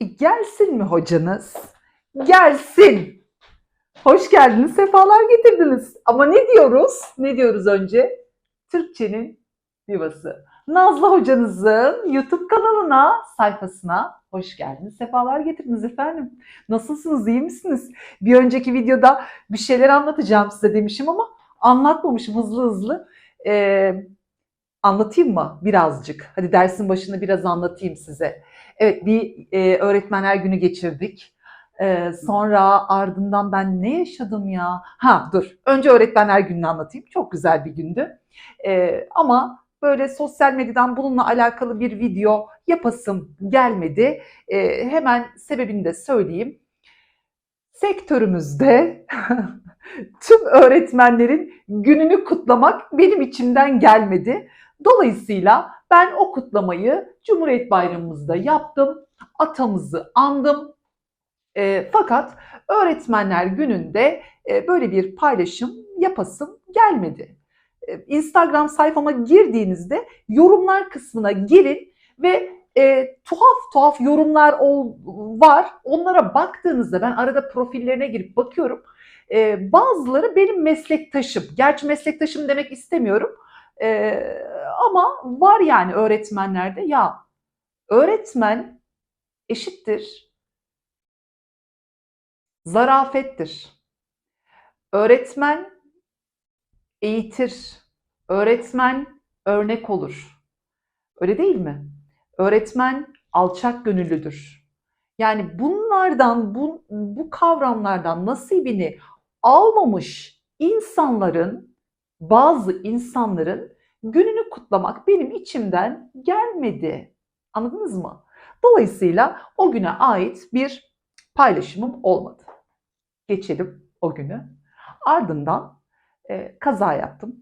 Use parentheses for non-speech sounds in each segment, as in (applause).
E, gelsin mi hocanız? Gelsin. Hoş geldiniz, sefalar getirdiniz. Ama ne diyoruz? Ne diyoruz önce? Türkçenin divası. Nazlı hocanızın YouTube kanalına, sayfasına hoş geldiniz, sefalar getirdiniz efendim. Nasılsınız, iyi misiniz? Bir önceki videoda bir şeyler anlatacağım size demişim ama anlatmamışım hızlı hızlı. Ee, anlatayım mı birazcık? Hadi dersin başında biraz anlatayım size. Evet bir e, öğretmenler günü geçirdik. Ee, sonra ardından ben ne yaşadım ya? Ha dur. Önce öğretmenler gününü anlatayım. Çok güzel bir gündü. Ee, ama böyle sosyal medyadan bununla alakalı bir video yapasım gelmedi. Ee, hemen sebebini de söyleyeyim. Sektörümüzde (laughs) tüm öğretmenlerin gününü kutlamak benim içimden gelmedi. Dolayısıyla ben o kutlamayı Cumhuriyet Bayramımızda yaptım. Atamızı andım. E, fakat öğretmenler gününde e, böyle bir paylaşım yapasım gelmedi. E, Instagram sayfama girdiğinizde yorumlar kısmına girin ve e, tuhaf tuhaf yorumlar ol, var. Onlara baktığınızda ben arada profillerine girip bakıyorum. E, bazıları benim meslektaşım. Gerçi meslektaşım demek istemiyorum. E, ama var yani öğretmenlerde ya öğretmen eşittir zarafettir. Öğretmen eğitir. Öğretmen örnek olur. Öyle değil mi? Öğretmen alçak gönüllüdür. Yani bunlardan, bu, bu kavramlardan nasibini almamış insanların, bazı insanların gününü kutlamak benim içimden gelmedi. Anladınız mı? Dolayısıyla o güne ait bir paylaşımım olmadı. Geçelim o günü. Ardından e, kaza yaptım.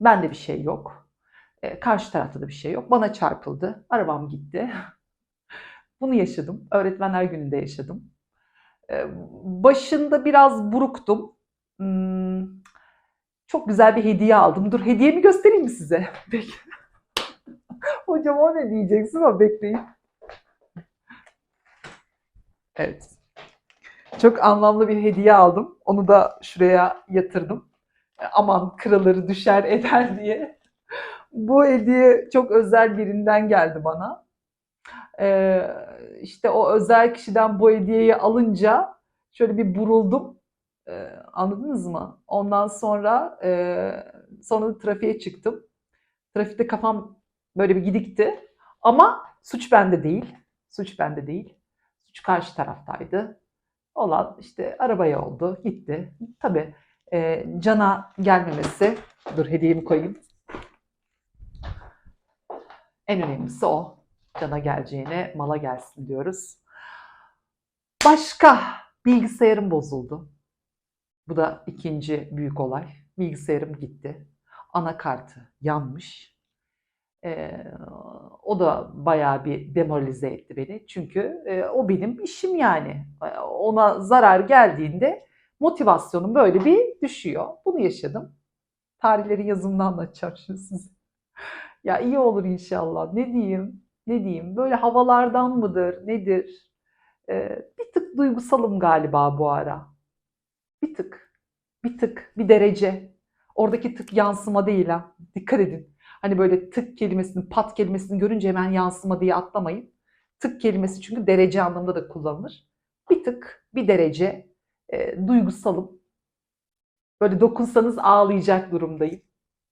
Bende bir şey yok. E, karşı tarafta da bir şey yok. Bana çarpıldı. Arabam gitti. (laughs) Bunu yaşadım. Öğretmenler gününde yaşadım. E, başında biraz buruktum. Hmm, çok güzel bir hediye aldım. Dur hediyemi göstereyim mi size? (laughs) Peki. Hocam o ne diyeceksin ama bekleyin. Evet. Çok anlamlı bir hediye aldım. Onu da şuraya yatırdım. Aman kırılır, düşer, eder (laughs) diye. Bu hediye çok özel birinden geldi bana. Ee, işte o özel kişiden bu hediyeyi alınca şöyle bir buruldum. Ee, anladınız mı? Ondan sonra e, sonra trafiğe çıktım. Trafikte kafam böyle bir gidikti. Ama suç bende değil. Suç bende değil. Suç karşı taraftaydı. Olan işte arabaya oldu, gitti. Tabii e, cana gelmemesi. Dur hediyemi koyayım. En önemlisi o. Cana geleceğine mala gelsin diyoruz. Başka bilgisayarım bozuldu. Bu da ikinci büyük olay. Bilgisayarım gitti. Anakartı yanmış. Ee, o da bayağı bir demoralize etti beni. Çünkü e, o benim işim yani. E, Ona zarar geldiğinde motivasyonum böyle bir düşüyor. Bunu yaşadım. Tarihleri yazımda anlatacağım (laughs) size. Ya iyi olur inşallah. Ne diyeyim? Ne diyeyim? Böyle havalardan mıdır? Nedir? Ee, bir tık duygusalım galiba bu ara. Bir tık. Bir tık. Bir derece. Oradaki tık yansıma değil ha. Dikkat edin. Hani böyle tık kelimesini, pat kelimesini görünce hemen yansıma diye atlamayın. Tık kelimesi çünkü derece anlamında da kullanılır. Bir tık, bir derece e, duygusalım. Böyle dokunsanız ağlayacak durumdayım.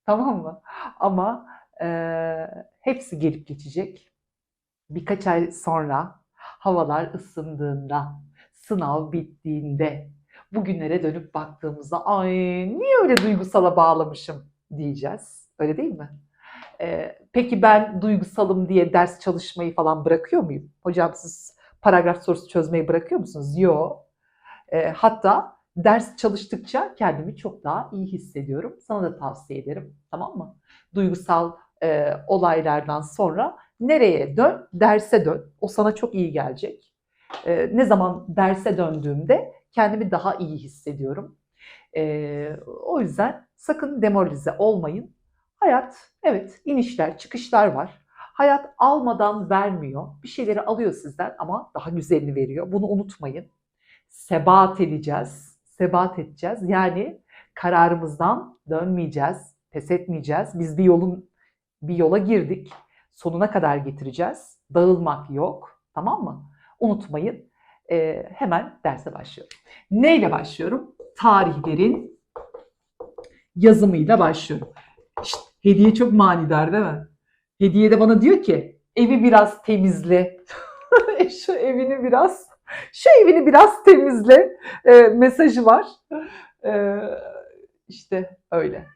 Tamam mı? Ama e, hepsi gelip geçecek. Birkaç ay sonra havalar ısındığında, sınav bittiğinde, bugünlere dönüp baktığımızda ay niye öyle duygusala bağlamışım diyeceğiz. Öyle değil mi? Ee, peki ben duygusalım diye ders çalışmayı falan bırakıyor muyum? Hocam siz paragraf sorusu çözmeyi bırakıyor musunuz? Yok. Ee, hatta ders çalıştıkça kendimi çok daha iyi hissediyorum. Sana da tavsiye ederim. Tamam mı? Duygusal e, olaylardan sonra nereye dön? Derse dön. O sana çok iyi gelecek. Ee, ne zaman derse döndüğümde kendimi daha iyi hissediyorum. Ee, o yüzden sakın demoralize olmayın. Hayat evet inişler çıkışlar var. Hayat almadan vermiyor. Bir şeyleri alıyor sizden ama daha güzelini veriyor. Bunu unutmayın. Sebat edeceğiz. Sebat edeceğiz. Yani kararımızdan dönmeyeceğiz. Pes etmeyeceğiz. Biz bir yolun bir yola girdik. Sonuna kadar getireceğiz. Dağılmak yok. Tamam mı? Unutmayın. Ee, hemen derse başlıyorum. Neyle başlıyorum? Tarihlerin yazımıyla başlıyorum. İşte hediye çok manidar değil mi? Hediye de bana diyor ki evi biraz temizle. (laughs) şu evini biraz şu evini biraz temizle e, mesajı var. E, işte öyle.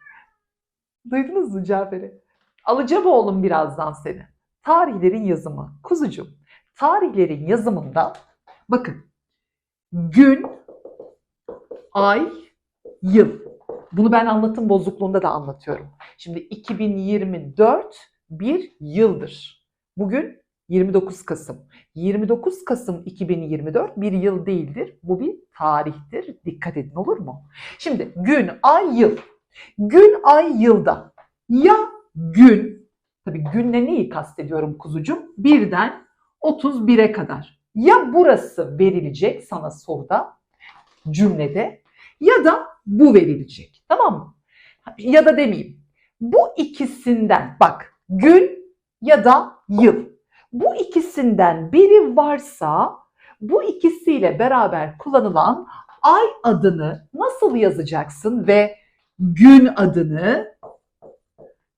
Duydunuz mu Cafer'i? Alacağım oğlum birazdan seni. Tarihlerin yazımı. Kuzucuğum, tarihlerin yazımında bakın gün, ay, yıl. Bunu ben anlatım bozukluğunda da anlatıyorum. Şimdi 2024 bir yıldır. Bugün 29 Kasım. 29 Kasım 2024 bir yıl değildir. Bu bir tarihtir. Dikkat edin olur mu? Şimdi gün, ay, yıl. Gün, ay, yılda. Ya gün, tabii günle neyi kastediyorum kuzucuğum? Birden 31'e kadar. Ya burası verilecek sana soruda, cümlede ya da bu verilecek. Tamam mı? Ya da demeyeyim. Bu ikisinden bak gün ya da yıl. Bu ikisinden biri varsa bu ikisiyle beraber kullanılan ay adını nasıl yazacaksın ve gün adını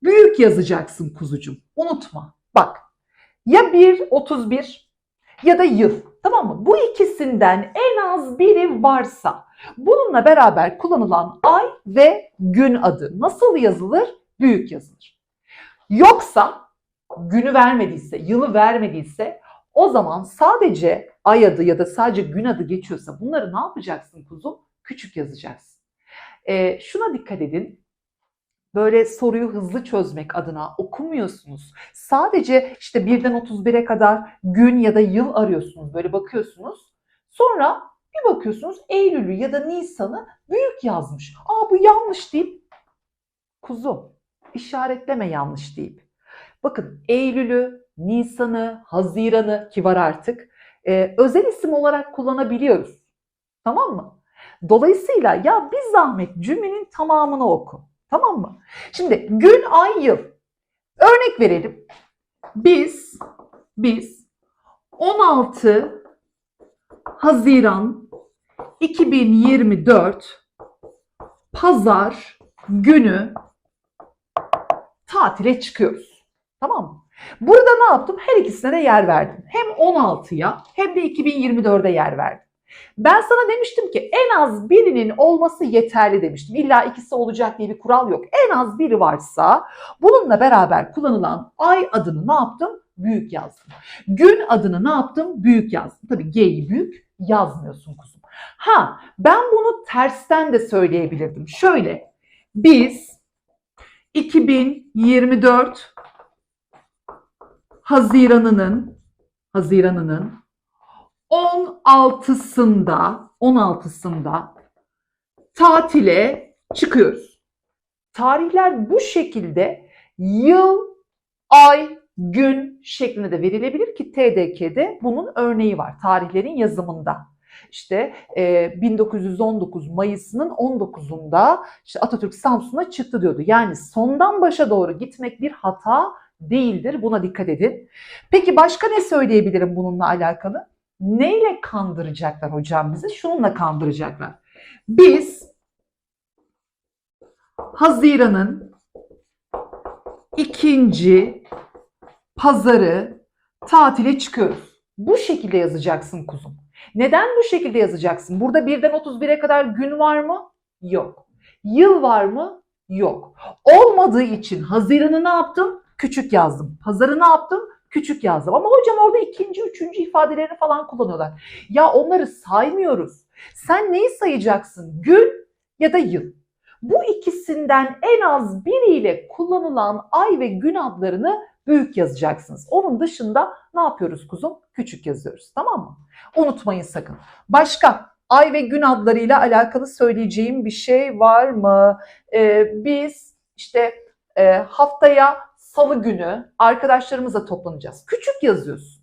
büyük yazacaksın kuzucum. Unutma. Bak ya 1 31 ya da yıl. Tamam mı? Bu ikisinden en az biri varsa bununla beraber kullanılan ay ve gün adı nasıl yazılır? Büyük yazılır. Yoksa günü vermediyse, yılı vermediyse o zaman sadece ay adı ya da sadece gün adı geçiyorsa bunları ne yapacaksın kuzum? Küçük yazacaksın. E, şuna dikkat edin. Böyle soruyu hızlı çözmek adına okumuyorsunuz. Sadece işte birden 31'e kadar gün ya da yıl arıyorsunuz. Böyle bakıyorsunuz. Sonra bir bakıyorsunuz Eylül'ü ya da Nisan'ı büyük yazmış. Aa bu yanlış deyip kuzum işaretleme yanlış deyip. Bakın Eylül'ü, Nisan'ı, Haziran'ı ki var artık e, özel isim olarak kullanabiliyoruz. Tamam mı? Dolayısıyla ya bir zahmet cümlenin tamamını oku. Tamam mı? Şimdi gün, ay, yıl. Örnek verelim. Biz biz 16 Haziran 2024 Pazar günü tatile çıkıyoruz. Tamam mı? Burada ne yaptım? Her ikisine de yer verdim. Hem 16'ya hem de 2024'e yer verdim. Ben sana demiştim ki en az birinin olması yeterli demiştim. İlla ikisi olacak diye bir kural yok. En az biri varsa bununla beraber kullanılan ay adını ne yaptım? Büyük yazdım. Gün adını ne yaptım? Büyük yazdım. Tabii G'yi büyük yazmıyorsun kuzum. Ha ben bunu tersten de söyleyebilirdim. Şöyle biz 2024 Haziran'ının Haziran'ının 16'sında 16'sında tatile çıkıyoruz. Tarihler bu şekilde yıl, ay, gün şeklinde de verilebilir ki TDK'de bunun örneği var tarihlerin yazımında. İşte e, 1919 Mayıs'ının 19'unda işte Atatürk Samsun'a çıktı diyordu. Yani sondan başa doğru gitmek bir hata değildir. Buna dikkat edin. Peki başka ne söyleyebilirim bununla alakalı? Neyle kandıracaklar hocam bizi? Şununla kandıracaklar. Biz Haziran'ın ikinci pazarı tatile çıkıyoruz. Bu şekilde yazacaksın kuzum. Neden bu şekilde yazacaksın? Burada birden 31'e kadar gün var mı? Yok. Yıl var mı? Yok. Olmadığı için Haziran'ı ne yaptım? Küçük yazdım. Pazarı ne yaptım? Küçük yazdım. Ama hocam orada ikinci, üçüncü ifadelerini falan kullanıyorlar. Ya onları saymıyoruz. Sen neyi sayacaksın? Gün ya da yıl. Bu ikisinden en az biriyle kullanılan ay ve gün adlarını büyük yazacaksınız. Onun dışında ne yapıyoruz kuzum? Küçük yazıyoruz. Tamam mı? Unutmayın sakın. Başka ay ve gün adlarıyla alakalı söyleyeceğim bir şey var mı? Ee, biz işte e, haftaya salı günü arkadaşlarımızla toplanacağız. Küçük yazıyorsun.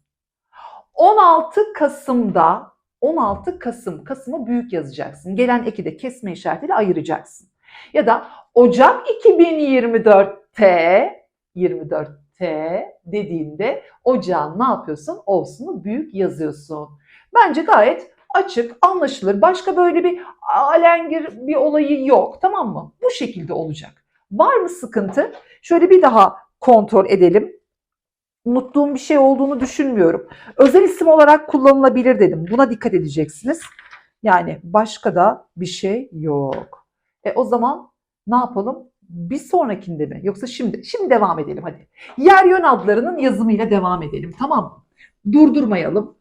16 Kasım'da 16 Kasım, Kasım'ı büyük yazacaksın. Gelen eki de kesme işaretiyle ayıracaksın. Ya da Ocak 2024'te 24T dediğinde ocağın ne yapıyorsun? Olsunu büyük yazıyorsun. Bence gayet açık, anlaşılır. Başka böyle bir alengir bir olayı yok. Tamam mı? Bu şekilde olacak. Var mı sıkıntı? Şöyle bir daha kontrol edelim. Unuttuğum bir şey olduğunu düşünmüyorum. Özel isim olarak kullanılabilir dedim. Buna dikkat edeceksiniz. Yani başka da bir şey yok. E o zaman ne yapalım? Bir sonrakinde mi? Yoksa şimdi? Şimdi devam edelim hadi. Yer yön adlarının yazımıyla devam edelim. Tamam mı? Durdurmayalım.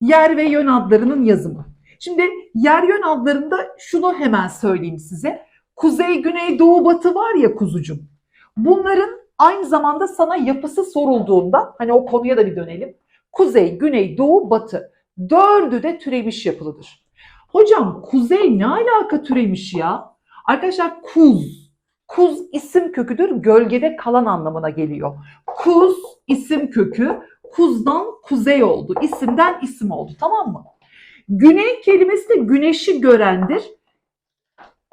Yer ve yön adlarının yazımı. Şimdi yer yön adlarında şunu hemen söyleyeyim size. Kuzey, güney, doğu, batı var ya kuzucum. Bunların aynı zamanda sana yapısı sorulduğunda hani o konuya da bir dönelim. Kuzey, güney, doğu, batı. Dördü de türemiş yapılıdır. Hocam kuzey ne alaka türemiş ya? Arkadaşlar kuz. Kuz isim köküdür. Gölgede kalan anlamına geliyor. Kuz isim kökü. Kuzdan kuzey oldu. İsimden isim oldu. Tamam mı? Güney kelimesi de güneşi görendir.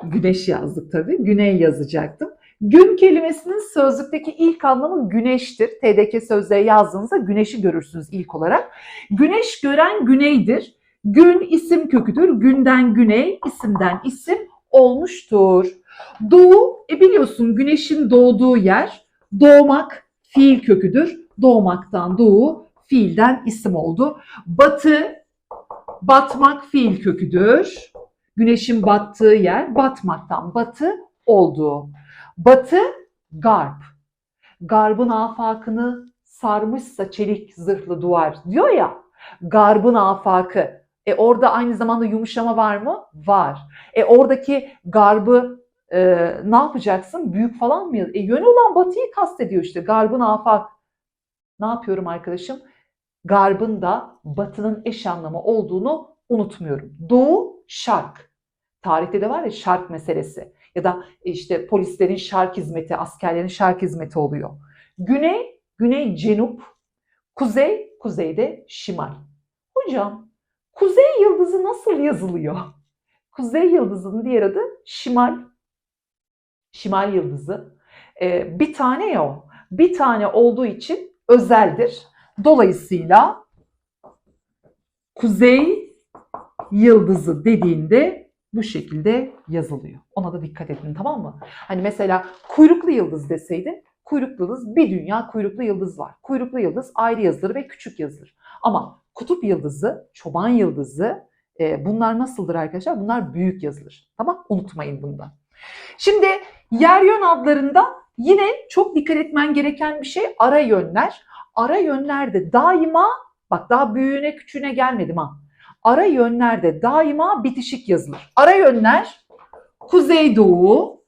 Güneş yazdık tabii. Güney yazacaktım. Gün kelimesinin sözlükteki ilk anlamı güneştir. TDK sözlüğe yazdığınızda güneşi görürsünüz ilk olarak. Güneş gören güneydir. Gün isim köküdür. Günden güney, isimden isim olmuştur. Doğu, e biliyorsun güneşin doğduğu yer. Doğmak fiil köküdür. Doğmaktan doğu, fiilden isim oldu. Batı, batmak fiil köküdür. Güneşin battığı yer batmaktan batı oldu. Batı, garp. Garbın afakını sarmışsa çelik zırhlı duvar diyor ya. Garbın afakı. E orada aynı zamanda yumuşama var mı? Var. E oradaki garbı e, ne yapacaksın? Büyük falan mı? E yönü olan batıyı kastediyor işte. Garbın afak. Ne yapıyorum arkadaşım? Garbın da batının eş anlamı olduğunu unutmuyorum. Doğu, şark. Tarihte de var ya şark meselesi. Ya da işte polislerin şark hizmeti, askerlerin şark hizmeti oluyor. Güney, güney cenup. Kuzey, kuzeyde şimal. Hocam, kuzey yıldızı nasıl yazılıyor? (laughs) Kuzey yıldızının diğer adı şimal. Şimal yıldızı. Ee, bir tane ya o. Bir tane olduğu için özeldir. Dolayısıyla kuzey yıldızı dediğinde bu şekilde yazılıyor. Ona da dikkat edin tamam mı? Hani mesela kuyruklu yıldız deseydin kuyruklu yıldız bir dünya kuyruklu yıldız var. Kuyruklu yıldız ayrı yazılır ve küçük yazılır. Ama kutup yıldızı, çoban yıldızı e, bunlar nasıldır arkadaşlar? Bunlar büyük yazılır. Tamam unutmayın bundan. Şimdi yer yön adlarında yine çok dikkat etmen gereken bir şey ara yönler. Ara yönlerde daima bak daha büyüğüne küçüğüne gelmedim ha. Ara yönlerde daima bitişik yazılır. Ara yönler kuzeydoğu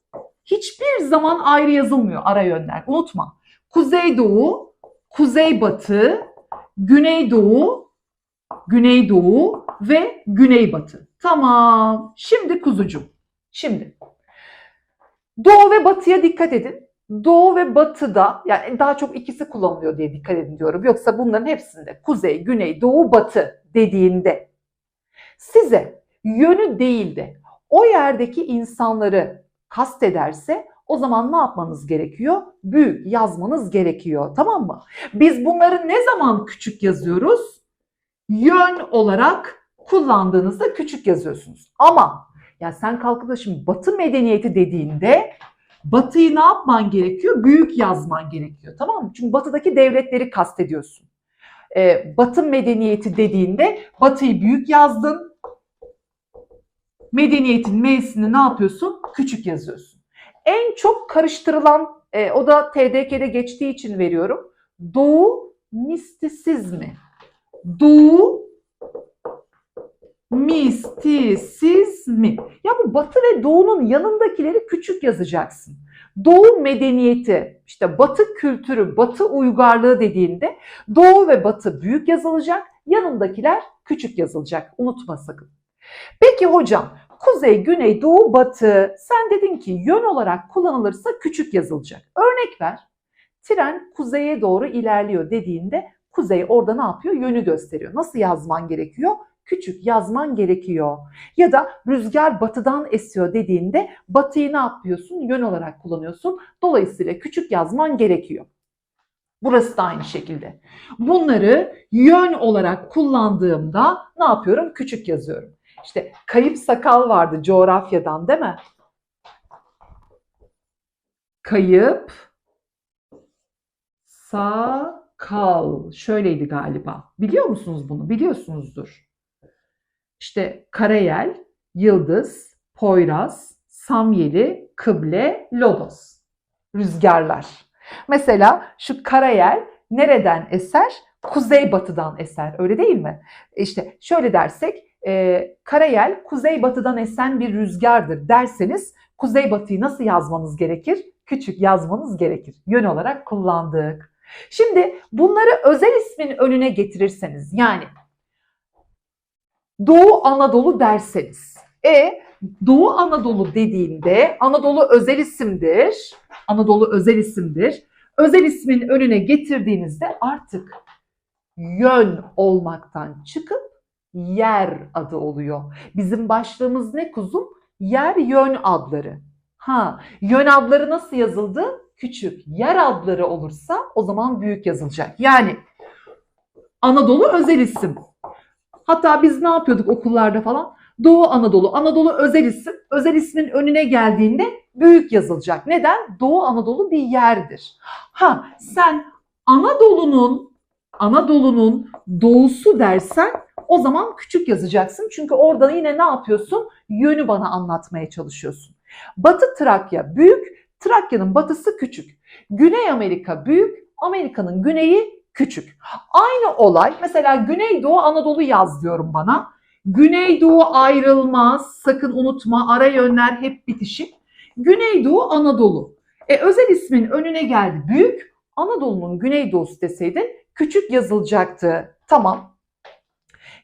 hiçbir zaman ayrı yazılmıyor ara yönler. Unutma. Kuzeydoğu, kuzeybatı, güneydoğu, güneydoğu ve güneybatı. Tamam. Şimdi kuzucum. Şimdi doğu ve batıya dikkat edin. Doğu ve batıda yani daha çok ikisi kullanılıyor diye dikkat edin diyorum. Yoksa bunların hepsinde kuzey, güney, doğu, batı dediğinde size yönü değil de o yerdeki insanları kastederse o zaman ne yapmanız gerekiyor? Büyük yazmanız gerekiyor. Tamam mı? Biz bunları ne zaman küçük yazıyoruz? Yön olarak kullandığınızda küçük yazıyorsunuz. Ama ya sen kalkıp şimdi Batı medeniyeti dediğinde Batı'yı ne yapman gerekiyor? Büyük yazman gerekiyor. Tamam mı? Çünkü Batı'daki devletleri kastediyorsun. Ee, Batı medeniyeti dediğinde Batı'yı büyük yazdın. Medeniyetin M'sini ne yapıyorsun? Küçük yazıyorsun. En çok karıştırılan, e, o da TDK'de geçtiği için veriyorum. Doğu mistisizmi. Doğu mistisizmi. Ya bu batı ve doğunun yanındakileri küçük yazacaksın. Doğu medeniyeti, işte batı kültürü, batı uygarlığı dediğinde doğu ve batı büyük yazılacak, yanındakiler küçük yazılacak. Unutma sakın. Peki hocam, kuzey, güney, doğu, batı sen dedin ki yön olarak kullanılırsa küçük yazılacak. Örnek ver. tren kuzeye doğru ilerliyor dediğinde kuzey orada ne yapıyor? Yönü gösteriyor. Nasıl yazman gerekiyor? Küçük yazman gerekiyor. Ya da rüzgar batıdan esiyor dediğinde batıyı ne yapıyorsun? Yön olarak kullanıyorsun. Dolayısıyla küçük yazman gerekiyor. Burası da aynı şekilde. Bunları yön olarak kullandığımda ne yapıyorum? Küçük yazıyorum. İşte kayıp sakal vardı coğrafyadan değil mi? Kayıp sakal. Şöyleydi galiba. Biliyor musunuz bunu? Biliyorsunuzdur. İşte karayel, yıldız, poyraz, samyeli, kıble, lodos. Rüzgarlar. Mesela şu karayel nereden eser? Kuzeybatıdan eser. Öyle değil mi? İşte şöyle dersek e, karayel kuzeybatıdan esen bir rüzgardır derseniz kuzeybatıyı nasıl yazmanız gerekir? Küçük yazmanız gerekir. Yön olarak kullandık. Şimdi bunları özel ismin önüne getirirseniz yani Doğu Anadolu derseniz. E Doğu Anadolu dediğinde Anadolu özel isimdir. Anadolu özel isimdir. Özel ismin önüne getirdiğinizde artık yön olmaktan çıkıp yer adı oluyor. Bizim başlığımız ne kuzum? Yer yön adları. Ha, yön adları nasıl yazıldı? Küçük. Yer adları olursa o zaman büyük yazılacak. Yani Anadolu özel isim. Hatta biz ne yapıyorduk okullarda falan? Doğu Anadolu, Anadolu özel isim. Özel ismin önüne geldiğinde büyük yazılacak. Neden? Doğu Anadolu bir yerdir. Ha sen Anadolu'nun Anadolu'nun doğusu dersen o zaman küçük yazacaksın. Çünkü orada yine ne yapıyorsun? Yönü bana anlatmaya çalışıyorsun. Batı Trakya büyük, Trakya'nın batısı küçük. Güney Amerika büyük, Amerika'nın güneyi küçük. Aynı olay mesela Güneydoğu Anadolu yaz diyorum bana. Güneydoğu ayrılmaz, sakın unutma ara yönler hep bitişik. Güneydoğu Anadolu. E özel ismin önüne geldi büyük, Anadolu'nun güneydoğusu deseydin küçük yazılacaktı. Tamam.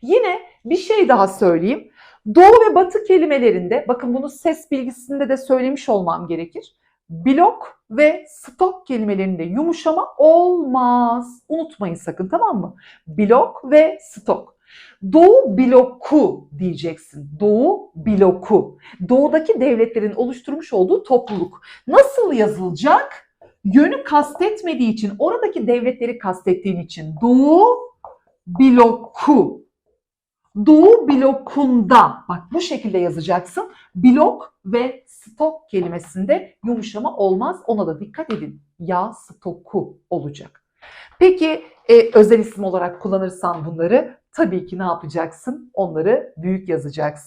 Yine bir şey daha söyleyeyim. Doğu ve batı kelimelerinde, bakın bunu ses bilgisinde de söylemiş olmam gerekir. Blok ve stok kelimelerinde yumuşama olmaz. Unutmayın sakın tamam mı? Blok ve stok. Doğu bloku diyeceksin. Doğu bloku. Doğudaki devletlerin oluşturmuş olduğu topluluk. Nasıl yazılacak? Yönü kastetmediği için, oradaki devletleri kastettiğin için Doğu bloku. Doğu blokunda bak bu şekilde yazacaksın. Blok ve stok kelimesinde yumuşama olmaz. Ona da dikkat edin. Ya stoku olacak. Peki e, özel isim olarak kullanırsan bunları tabii ki ne yapacaksın? Onları büyük yazacaksın.